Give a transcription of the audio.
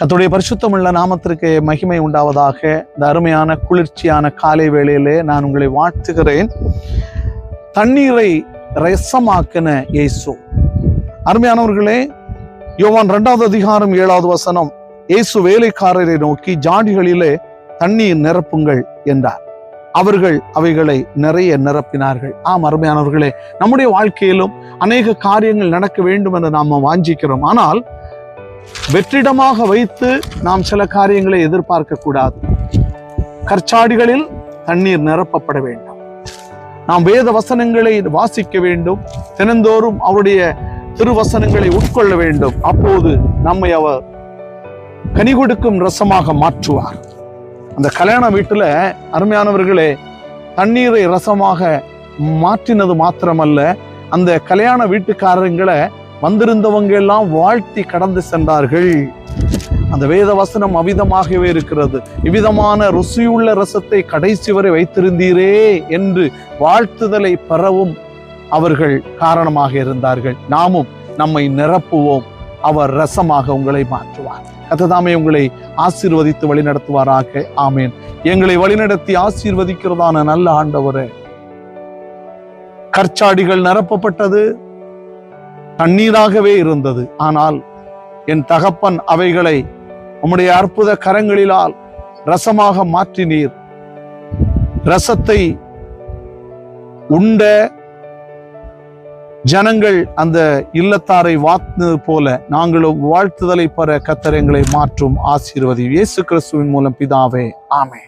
கத்துடைய பரிசுத்தமுள்ள நாமத்திற்கு மகிமை உண்டாவதாக. இந்த அருமையான குளிர்ச்சியான காலை வேளையிலே நான் உங்களை வாழ்த்துகிறேன். தண்ணீரை ரசமாக்கின இயேசு. அருமையானவர்களே யோவான் இரண்டாவது அதிகாரம் ஏழாவது வசனம் இயேசு வேலைக்காரரை நோக்கி ஜாடிகளிலே தண்ணீர் நிரப்புங்கள் என்றார். அவர்கள் அவைகளை நிறைய நிரப்பினார்கள். ஆம் அருமையானவர்களே நம்முடைய வாழ்க்கையிலும் அநேக காரியங்கள் நடக்க வேண்டும் என்று நாம் வாஞ்சிக்கிறோம். ஆனால் வெற்றிடமாக வைத்து நாம் சில காரியங்களை எதிர்பார்க்க கூடாது கற்சாடிகளில் தண்ணீர் நிரப்பப்பட வேண்டும். நாம் வேத வசனங்களை வாசிக்க வேண்டும். தினந்தோறும் அவருடைய திருவசனங்களை உட்கொள்ள வேண்டும். அப்போது நம்மை அவர் கனி கொடுக்கும் ரசமாக மாற்றுவார். அந்த கல்யாண வீட்டுல அருமையானவர்களே தண்ணீரை ரசமாக மாற்றினது மாத்திரமல்ல. அந்த கல்யாண வீட்டுக்காரங்களை வந்திருந்தவங்க எல்லாம் வாழ்த்தி கடந்து சென்றார்கள். அந்த வேத வசனம் அவிதமாகவே இருக்கிறது. இவ்விதமான ருசியுள்ள ரசத்தை கடைசி வரை வைத்திருந்தீரே என்று வாழ்த்துதலை பெறவும் அவர்கள் காரணமாக இருந்தார்கள். நாமும் நம்மை நிரப்புவோம். அவர் ரசமாக உங்களை மாற்றுவார். கத்ததாமே உங்களை ஆசீர்வதித்து வழிநடத்துவாராக. ஆமேன். எங்களை வழிநடத்தி ஆசீர்வதிக்கிறதான நல்ல ஆண்டவரே. கற்சாடிகள் நிரப்பப்பட்டது. தண்ணீராகவே இருந்தது. ஆனால் என் தகப்பன் அவைகளை உம்முடைய அற்புத கரங்களிலால் ரசமாக மாற்றினீர். ரசத்தை உண்ட ஜனங்கள் அந்த இல்லத்தாரை வாழ்த்தது போல நாங்களும் வாழ்த்துதலை பெற கத்தரங்களை மாற்றும் ஆசீர்வதி இயேசு கிறிஸ்துவின் மூலம் பிதாவே ஆமே